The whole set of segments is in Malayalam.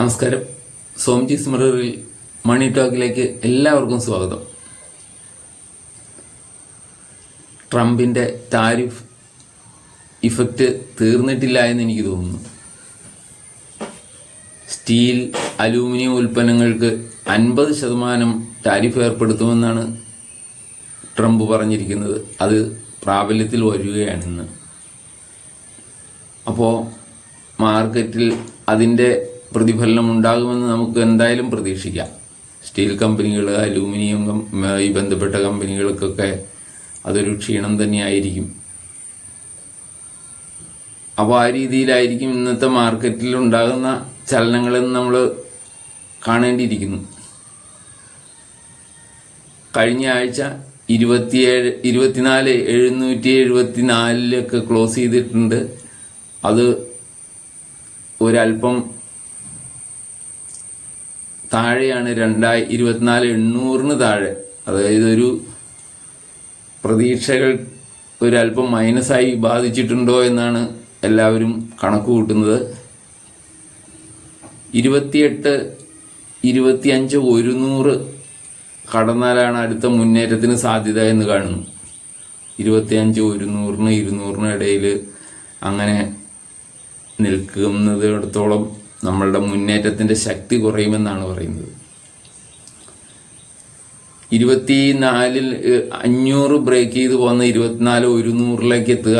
നമസ്കാരം. സോംജി സ്മൃതി മണി ടോക്കിലേക്ക് എല്ലാവർക്കും സ്വാഗതം. ട്രംപിന്റെ താരിഫ് ഇഫക്റ്റ് തീർന്നിട്ടില്ല എന്ന് എനിക്ക് തോന്നുന്നു. സ്റ്റീൽ അലൂമിനിയം ഉൽപ്പന്നങ്ങൾക്ക് അൻപത് ശതമാനം താരിഫ് ഏർപ്പെടുത്തുമെന്നാണ് ട്രംപ് പറഞ്ഞിരിക്കുന്നത്. അത് പ്രാബല്യത്തിൽ വരികയാണെന്ന്. അപ്പോൾ മാർക്കറ്റിൽ അതിന്റെ പ്രതിഫലനം ഉണ്ടാകുമെന്ന് നമുക്ക് എന്തായാലും പ്രതീക്ഷിക്കാം. സ്റ്റീൽ കമ്പനികൾ അലൂമിനിയം ഈ ബന്ധപ്പെട്ട കമ്പനികൾക്കൊക്കെ അതൊരു ക്ഷീണം തന്നെയായിരിക്കും. അപ്പോൾ ആ രീതിയിലായിരിക്കും ഇന്നത്തെ മാർക്കറ്റിൽ ഉണ്ടാകുന്ന ചലനങ്ങളെന്ന് നമ്മൾ കാണേണ്ടിയിരിക്കുന്നു. കഴിഞ്ഞ ആഴ്ച ഇരുപത്തിയേഴ് ഇരുപത്തിനാല് എഴുന്നൂറ്റി എഴുപത്തി നാലിലൊക്കെ ക്ലോസ് ചെയ്തിട്ടുണ്ട്. അത് ഒരല്പം താഴെയാണ് രണ്ടായി ഇരുപത്തിനാല് എണ്ണൂറിന് താഴെ. അതായത് ഒരു പ്രതീക്ഷകൾ ഒരല്പം മൈനസായി ബാധിച്ചിട്ടുണ്ടോ എന്നാണ് എല്ലാവരും കണക്ക് കൂട്ടുന്നത്. ഇരുപത്തിയെട്ട് ഇരുപത്തിയഞ്ച് ഒരുന്നൂറ് കടന്നാലാണ് അടുത്ത മുന്നേറ്റത്തിന് സാധ്യത എന്ന് കാണുന്നു. ഇരുപത്തിയഞ്ച് ഒരുന്നൂറിന് ഇരുന്നൂറിന് ഇടയിൽ അങ്ങനെ നിൽക്കുന്നിടത്തോളം നമ്മളുടെ മുന്നേറ്റത്തിന്റെ ശക്തി കുറയുമെന്നാണ് പറയുന്നത്. ഇരുപത്തിനാലിൽ നാലിൽ അഞ്ഞൂറ് ബ്രേക്ക് ചെയ്ത് പോകുന്ന ഇരുപത്തിനാല് ഒരുന്നൂറിലേക്ക് എത്തുക.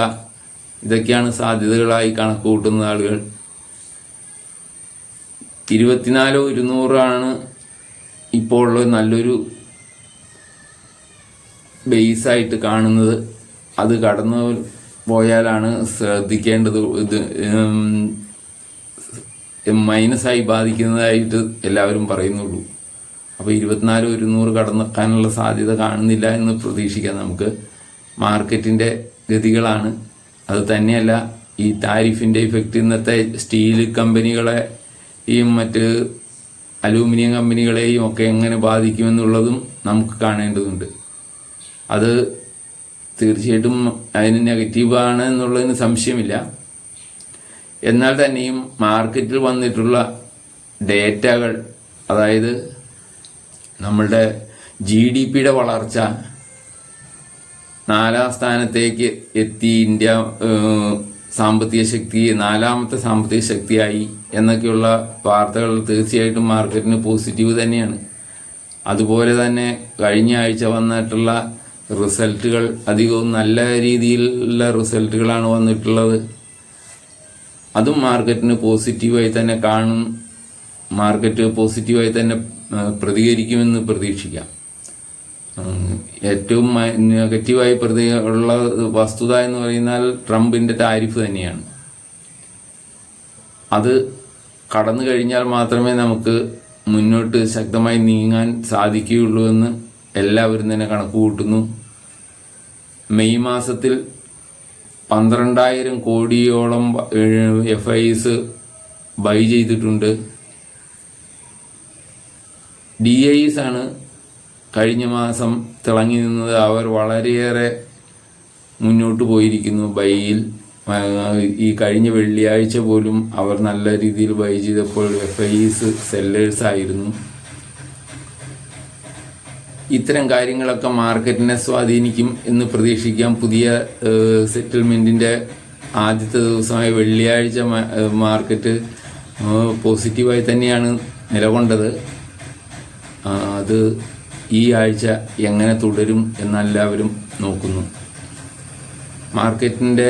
ഇതൊക്കെയാണ് സാധ്യതകളായി കണക്ക് കൂട്ടുന്ന ആളുകൾ. ഇരുപത്തിനാല് ഒരുന്നൂറാണ് ഇപ്പോൾ ഉള്ള നല്ലൊരു ബേസായിട്ട് കാണുന്നത്. അത് കടന്നു പോയാലാണ് ശ്രദ്ധിക്കേണ്ടത്. ഇത് മൈനസായി ബാധിക്കുന്നതായിട്ട് എല്ലാവരും പറയുന്നുള്ളൂ. അപ്പോൾ ഇരുപത്തിനാല് ഒരുന്നൂറ് കടന്നെക്കാനുള്ള സാധ്യത കാണുന്നില്ല എന്ന് പ്രതീക്ഷിക്കാം നമുക്ക്. മാർക്കറ്റിന്റെ ഗതികളാണ്. അത് തന്നെയല്ല ഈ താരിഫിന്റെ ഇഫക്റ്റ് ഇന്നത്തെ സ്റ്റീൽ കമ്പനികളെ ഈ മറ്റ് അലൂമിനിയം കമ്പനികളെയും ഒക്കെ എങ്ങനെ ബാധിക്കുമെന്നുള്ളതും നമുക്ക് കാണേണ്ടതുണ്ട്. അത് തീർച്ചയായിട്ടും അതിന് നെഗറ്റീവാണ് എന്നുള്ളതിന് സംശയമില്ല. എന്നാൽ തന്നെയും മാർക്കറ്റിൽ വന്നിട്ടുള്ള ഡേറ്റകൾ അതായത് നമ്മളുടെ ജി ഡി പിയുടെ വളർച്ച നാലാം സ്ഥാനത്തേക്ക് എത്തി ഇന്ത്യ സാമ്പത്തിക ശക്തി നാലാമത്തെ സാമ്പത്തിക ശക്തിയായി എന്നൊക്കെയുള്ള വാർത്തകൾ തീർച്ചയായിട്ടും മാർക്കറ്റിന് പോസിറ്റീവ് തന്നെയാണ്. അതുപോലെ തന്നെ കഴിഞ്ഞ ആഴ്ച വന്നിട്ടുള്ള റിസൾട്ടുകൾ അധികവും നല്ല രീതിയിലുള്ള റിസൾട്ടുകളാണ് വന്നിട്ടുള്ളത്. അതും മാർക്കറ്റിന് പോസിറ്റീവായി തന്നെ കാണും. മാർക്കറ്റ് പോസിറ്റീവായി തന്നെ പ്രതികരിക്കുമെന്ന് പ്രതീക്ഷിക്കാം. ഏറ്റവും നെഗറ്റീവായി പ്രതി ഉള്ള വസ്തുത എന്ന് പറയുന്നാൽ ട്രംപിന്റെ താരിഫ് തന്നെയാണ്. അത് കടന്നു കഴിഞ്ഞാൽ മാത്രമേ നമുക്ക് മുന്നോട്ട് ശക്തമായി നീങ്ങാൻ സാധിക്കുകയുള്ളൂ എന്ന് എല്ലാവരും തന്നെ കണക്ക് കൂട്ടുന്നു മെയ് മാസത്തിൽ പന്ത്രണ്ടായിരം കോടിയോളം എഫ് ഐസ് ബൈ ചെയ്തിട്ടുണ്ട്. ഡി ഐസ് ആണ് കഴിഞ്ഞ മാസം തിളങ്ങി നിന്നത്. അവർ വളരെയേറെ മുന്നോട്ട് പോയിരിക്കുന്നു ബൈയിൽ ഈ കഴിഞ്ഞ വെള്ളിയാഴ്ച പോലും അവർ നല്ല രീതിയിൽ ബൈ ചെയ്തപ്പോൾ എഫ് ഐസ് സെല്ലേഴ്സ് ആയിരുന്നു. ഇത്തരം കാര്യങ്ങളൊക്കെ മാർക്കറ്റിനെ സ്വാധീനിക്കും എന്ന് പ്രതീക്ഷിക്കാം. പുതിയ സെറ്റിൽമെന്റിന്റെ ആദ്യത്തെ ദിവസമായ വെള്ളിയാഴ്ച മാർക്കറ്റ് പോസിറ്റീവായി തന്നെയാണ് നിലകൊണ്ടത്. അത് ഈ ആഴ്ച എങ്ങനെ തുടരും എന്നെല്ലാവരും നോക്കുന്നു. മാർക്കറ്റിന്റെ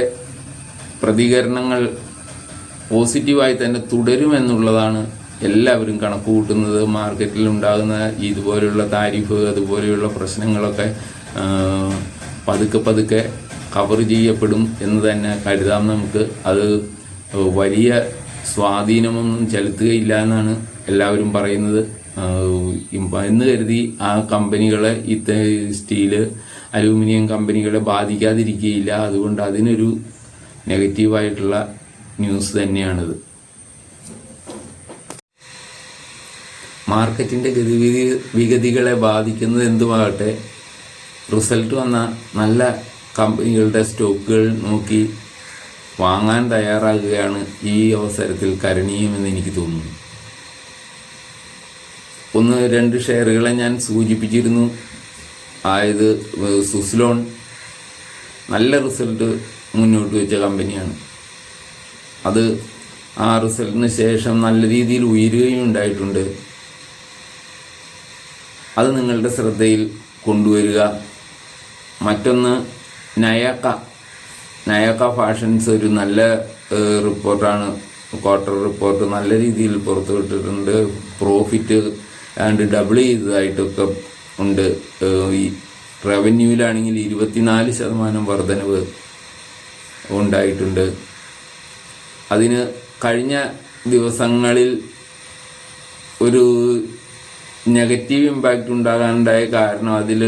പ്രതികരണങ്ങൾ പോസിറ്റീവായി തന്നെ തുടരുമെന്നുള്ളതാണ് എല്ലാവരും കണക്ക് കൂട്ടുന്നത് മാർക്കറ്റിൽ ഉണ്ടാകുന്ന ഇതുപോലെയുള്ള താരിഫ് അതുപോലെയുള്ള പ്രശ്നങ്ങളൊക്കെ പതുക്കെ പതുക്കെ കവർ ചെയ്യപ്പെടും എന്ന് തന്നെ കരുതാം നമുക്ക്. അത് വലിയ സ്വാധീനമൊന്നും ചെലുത്തുകയില്ല എന്നാണ് എല്ലാവരും പറയുന്നത്. എന്ന് കരുതി ആ കമ്പനികളെ ഇത്ത സ്റ്റീൽ അലൂമിനിയം കമ്പനികളെ ബാധിക്കാതിരിക്കുകയില്ല. അതുകൊണ്ട് അതിനൊരു നെഗറ്റീവായിട്ടുള്ള ന്യൂസ് തന്നെയാണിത്. മാർക്കറ്റിന്റെ ഗതിവിധി വിഗതികളെ ബാധിക്കുന്നത് എന്തുമാകട്ടെ റിസൾട്ട് വന്ന നല്ല കമ്പനികളുടെ സ്റ്റോക്കുകൾ നോക്കി വാങ്ങാൻ തയ്യാറാകുകയാണ് ഈ അവസരത്തിൽ കരണീയമെന്ന് എനിക്ക് തോന്നുന്നു. ഒന്ന് രണ്ട് ഷെയറുകളെ ഞാൻ സൂചിപ്പിച്ചിരുന്നു. ആയത് സുസ്ലോൺ നല്ല റിസൾട്ട് മുന്നോട്ട് വെച്ച കമ്പനിയാണ്. അത് ആ റിസൾട്ടിന് ശേഷം നല്ല രീതിയിൽ ഉയരുകയും ഉണ്ടായിട്ടുണ്ട്. അത് നിങ്ങളുടെ ശ്രദ്ധയിൽ കൊണ്ടുവരിക. മറ്റൊന്ന് നയക്ക. നയക്ക ഫാഷൻസ് ഒരു നല്ല റിപ്പോർട്ടാണ്. ക്വാർട്ടർ റിപ്പോർട്ട് നല്ല രീതിയിൽ പുറത്തുവിട്ടിട്ടുണ്ട് പ്രോഫിറ്റ് ആൻഡ് ഡബിൾ ചെയ്തതായിട്ടൊക്കെ ഉണ്ട്. ഈ റവന്യൂവിലാണെങ്കിൽ ഇരുപത്തിനാല് ശതമാനം വർധനവ് ഉണ്ടായിട്ടുണ്ട്. അതിന് കഴിഞ്ഞ ദിവസങ്ങളിൽ ഒരു നെഗറ്റീവ് ഇമ്പാക്റ്റ് ഉണ്ടാകാനുണ്ടായ കാരണം അതിൽ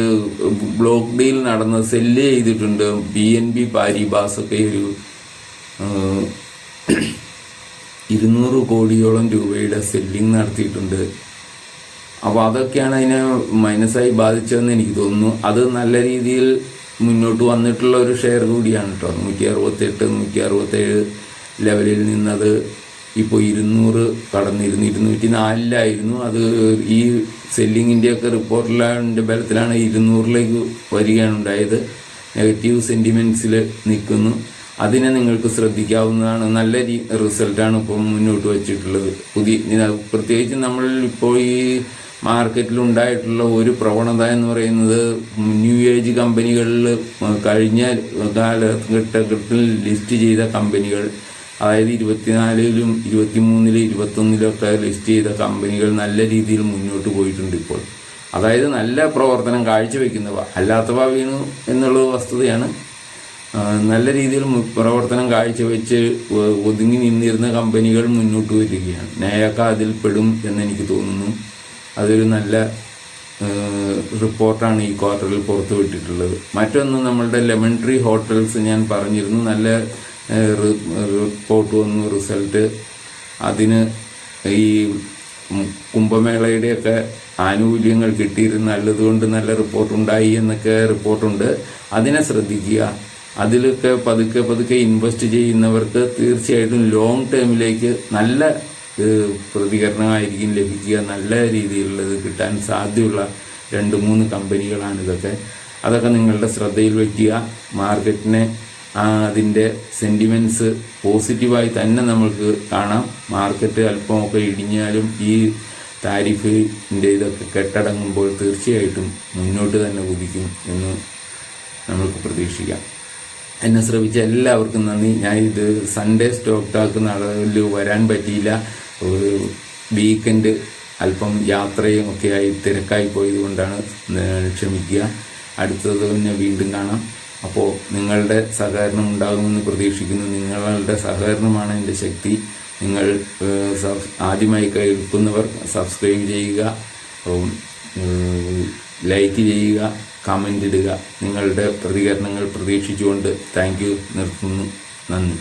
ബ്ലോക്ക് ഡീൽ നടന്ന് സെല്ല് ചെയ്തിട്ടുണ്ട്. ബി എൻ ബി പാരിബാസ് ഒക്കെ ഒരു ഇരുന്നൂറ് കോടിയോളം രൂപയുടെ സെല്ലിംഗ് നടത്തിയിട്ടുണ്ട്. അപ്പോൾ അതൊക്കെയാണ് അതിനെ മൈനസായി ബാധിച്ചതെന്ന് എനിക്ക് തോന്നുന്നു. അത് നല്ല രീതിയിൽ മുന്നോട്ട് വന്നിട്ടുള്ള ഒരു ഷെയർ കൂടിയാണ് കേട്ടോ നൂറ്റി അറുപത്തെട്ട് നൂറ്റി അറുപത്തേഴ് ലെവലിൽ നിന്നത്. ഇപ്പോൾ ഇരുന്നൂറ് കടന്നിരുന്നു. ഇരുന്നൂറ്റി നാലിലായിരുന്നു അത് ഈ സെല്ലിങ്ങിന്റെ ഒക്കെ റിപ്പോർട്ടിലെ ബലത്തിലാണ് ഇരുന്നൂറിലേക്ക് വരികയാണ് ഉണ്ടായത്. നെഗറ്റീവ് സെന്റിമെന്റ്സിൽ നിൽക്കുന്നു. അതിനെ നിങ്ങൾക്ക് ശ്രദ്ധിക്കാവുന്നതാണ്. നല്ല റിസൾട്ടാണ് ഇപ്പോൾ മുന്നോട്ട് വച്ചിട്ടുള്ളത്. പുതിയ പ്രത്യേകിച്ച് നമ്മൾ ഇപ്പോൾ ഈ മാർക്കറ്റിൽ ഉണ്ടായിട്ടുള്ള ഒരു പ്രവണത എന്ന് പറയുന്നത് ന്യൂ ഏജ് കമ്പനികളിൽ കഴിഞ്ഞ കാലഘട്ടത്തിൽ ലിസ്റ്റ് ചെയ്ത കമ്പനികൾ അതായത് ഇരുപത്തിനാലിലും ഇരുപത്തിമൂന്നിലും ഇരുപത്തൊന്നിലും ഒക്കെ ലിസ്റ്റ് ചെയ്ത കമ്പനികൾ നല്ല രീതിയിൽ മുന്നോട്ട് പോയിട്ടുണ്ട് ഇപ്പോൾ. അതായത് നല്ല പ്രവർത്തനം കാഴ്ചവെക്കുന്നവ അല്ലാത്തവ വീണു എന്നുള്ളത് വസ്തുതയാണ്. നല്ല രീതിയിൽ പ്രവർത്തനം കാഴ്ചവെച്ച് ഒതുങ്ങി നിന്നിരുന്ന കമ്പനികൾ മുന്നോട്ട് വരികയാണ്. നയക്ക അതിൽ പെടും എന്നെനിക്ക് തോന്നുന്നു. അതൊരു നല്ല റിപ്പോർട്ടാണ് ഈ ക്വാർട്ടറിൽ പുറത്തുവിട്ടിട്ടുള്ളത്. മറ്റൊന്ന് നമ്മളുടെ ലെമൺ ട്രീ ഹോട്ടൽസ് ഞാൻ പറഞ്ഞിരുന്നു. നല്ല റിപ്പോർട്ട് വന്നു റിസൾട്ട് അതിന് ഈ കുംഭമേളയുടെയൊക്കെ ആനുകൂല്യങ്ങൾ കിട്ടിയിരുന്ന നല്ലതുകൊണ്ട് നല്ല റിപ്പോർട്ടുണ്ടായി എന്നൊക്കെ റിപ്പോർട്ടുണ്ട്. അതിനെ ശ്രദ്ധിക്കുക. അതിലൊക്കെ പതുക്കെ പതുക്കെ ഇൻവെസ്റ്റ് ചെയ്യുന്നവർക്ക് തീർച്ചയായിട്ടും ലോങ് ടേമിലേക്ക് നല്ല പ്രതികരണമായിരിക്കും ലഭിക്കുക. നല്ല രീതിയിലുള്ളത് കിട്ടാൻ സാധ്യതയുള്ള രണ്ട് മൂന്ന് കമ്പനികളാണ് ഇതൊക്കെ അതൊക്കെ നിങ്ങളുടെ ശ്രദ്ധയിൽ വയ്ക്കുക. മാർക്കറ്റിനെ അതിന്റെ സെന്റിമെന്റ്സ് പോസിറ്റീവായി തന്നെ നമ്മൾക്ക് കാണാം. മാർക്കറ്റ് അല്പമൊക്കെ ഇടിഞ്ഞാലും ഈ താരിഫിന്റെ ഇതൊക്കെ കെട്ടടങ്ങുമ്പോൾ തീർച്ചയായിട്ടും മുന്നോട്ട് തന്നെ കുതിക്കും എന്ന് നമ്മൾക്ക് പ്രതീക്ഷിക്കാം. എന്നെ ശ്രമിച്ച എല്ലാവർക്കും നന്ദി. ഞാൻ ഇത് സൺഡേ സ്റ്റോക്ക് ടാക്ക് നടയിൽ വരാൻ പറ്റിയില്ല. ഒരു വീക്കെൻഡ് അല്പം യാത്രയും ഒക്കെയായി തിരക്കായി പോയതുകൊണ്ടാണ് ക്ഷമിക്കുക. അടുത്തത് തന്നെ വീണ്ടും കാണാം. അപ്പോൾ നിങ്ങളുടെ സഹകരണം ഉണ്ടാകുമെന്ന് പ്രതീക്ഷിക്കുന്നു. നിങ്ങളുടെ സഹകരണമാണ് എന്റെ ശക്തി. നിങ്ങൾ ആദ്യമായി കേൾക്കുന്നവർ സബ്സ്ക്രൈബ് ചെയ്യുക. ലൈക്ക് ചെയ്യുക കമന്റ് ഇടുക. നിങ്ങളുടെ പ്രതികരണങ്ങൾ പ്രതീക്ഷിച്ചുകൊണ്ട് താങ്ക് യു. നിർത്തുന്നു. നന്ദി.